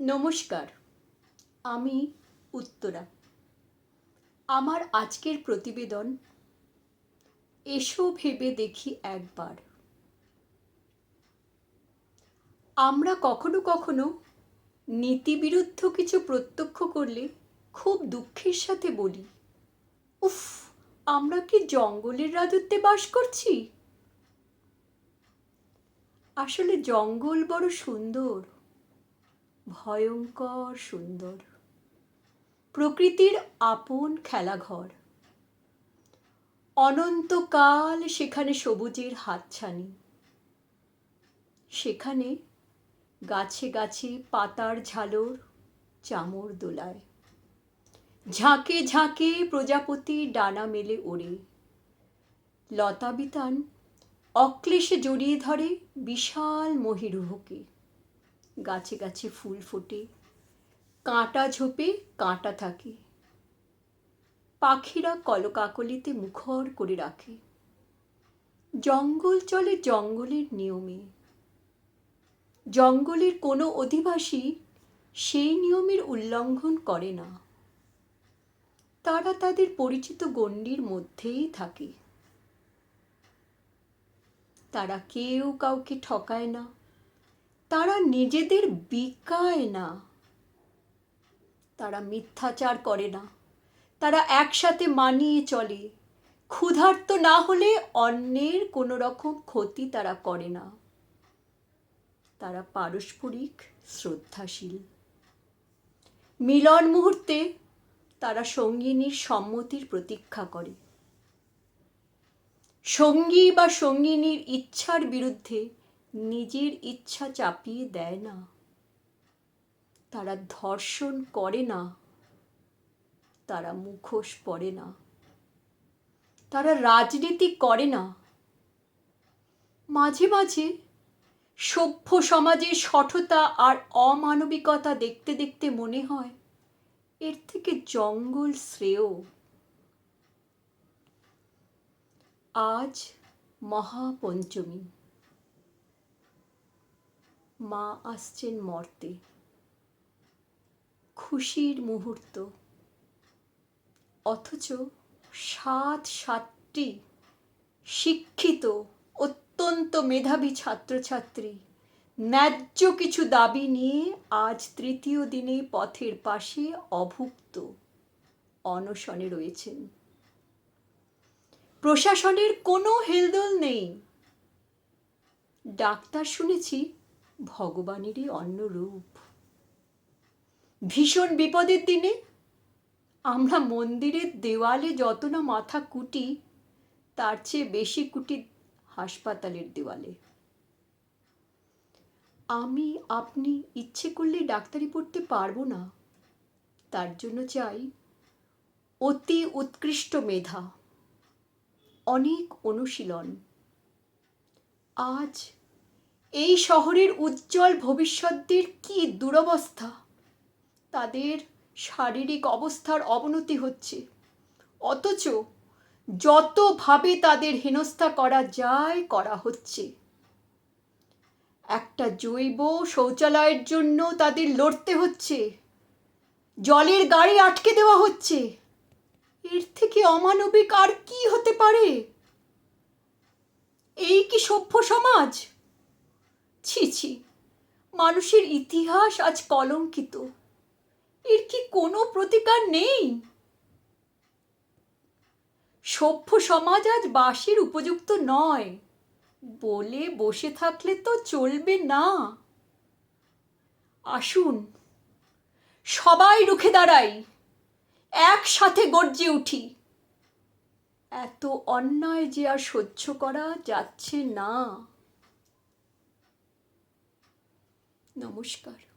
নমস্কার, আমি উত্তরা। আমার আজকের প্রতিবেদন, এসো ভেবে দেখি একবার। আমরা কখনো কখনো নীতিবিরুদ্ধ কিছু প্রত্যক্ষ করলে খুব দুঃখের সাথে বলি, উফ, আমরা কি জঙ্গলের রাজত্বে বাস করছি? আসলে জঙ্গল বড় সুন্দর। ভয়ঙ্কর সুন্দর। প্রকৃতির আপন খেলাঘর। অনন্তকাল সেখানে সবুজের হাতছানি। সেখানে গাছে গাছে পাতার ঝালর চামর দোলায়। ঝাঁকে ঝাঁকে প্রজাপতি ডানা মেলে ওড়ে। লতাবিতান অক্লেশে জড়িয়ে ধরে বিশাল মহিরুহকে। গাছে গাছে ফুল ফোটে। কাঁটা ঝোপে কাঁটা থাকে। পাখিরা কলকাকলিতে মুখর করে রাখে। জঙ্গল চলে জঙ্গলের নিয়মে। জঙ্গলের কোনো অধিবাসী সেই নিয়মের উল্লঙ্ঘন করে না। তারা তাদের পরিচিত গণ্ডির মধ্যেই থাকে। তারা কেউ কাউকে ঠকায় না। তারা নিজেদের বিকায় না। তারা মিথ্যাচার করে না। তারা একসাথে মানিয়ে চলে। ক্ষুধার্ত না হলে অন্যের কোনো রকম ক্ষতি তারা করে না। তারা পারস্পরিক শ্রদ্ধাশীল। মিলন মুহূর্তে তারা সঙ্গিনীর সম্মতির প্রতীক্ষা করে। সঙ্গী বা সঙ্গিনীর ইচ্ছার বিরুদ্ধে নিজের ইচ্ছা চাপিয়ে দেয় না। তারা ধর্ষণ করে না। তারা মুখোশ পরে না। তারা রাজনীতি করে না। মাঝে মাঝে সভ্য সমাজের সঠতা আর অমানবিকতা দেখতে দেখতে মনে হয় এর থেকে জঙ্গল শ্রেয়। আজ মহাপঞ্চমী। মা আসছেন মর্তে। খুশির মুহূর্ত। অথচ সাত সাতটি শিক্ষিত, অত্যন্ত মেধাবী ছাত্রছাত্রী ন্যায্য কিছু দাবি নিয়ে আজ তৃতীয় দিনে পথের পাশে অভুক্ত অনশনে রয়েছেন। প্রশাসনের কোনো হেলদোল নেই। ডাক্তার শুনেছি ভগবানেরই অন্য রূপ ভীষণ বিপদের দিনে আমরা মন্দিরের দেওয়ালে যত না মাথা কুটি, তার চেয়ে বেশি কুটি হাসপাতালের দেওয়ালে। আমি, আপনি ইচ্ছে করলে ডাক্তারি পড়তে পারব না। তার জন্য চাই অতি উৎকৃষ্ট মেধা, অনেক অনুশীলন। আজ এই শহরের উজ্জ্বল ভবিষ্যৎদের কি দুরবস্থা? তাদের শারীরিক অবস্থার অবনতি হচ্ছে। অথচ যতভাবে তাদের হেনস্থা করা যায়, করা হচ্ছে। একটা জৈব শৌচালয়ের জন্য তাদের লড়তে হচ্ছে। জলের গাড়ি আটকে দেওয়া হচ্ছে। এর থেকে অমানবিক আর কি হতে পারে? এই কি সভ্য সমাজ? ছি ছি। মানুষের ইতিহাস আজ কলঙ্কিত। এর কি কোনো প্রতিকার নেই? সভ্য সমাজ আজ বাসের উপযুক্ত নয়। বলে বসে থাকলে তো চলবে না। আসুন, সবাই রুখে দাঁড়াই, একসাথে গর্জে উঠি। এত অন্যায় যে আর সহ্য করা যাচ্ছে না। নমস্কার।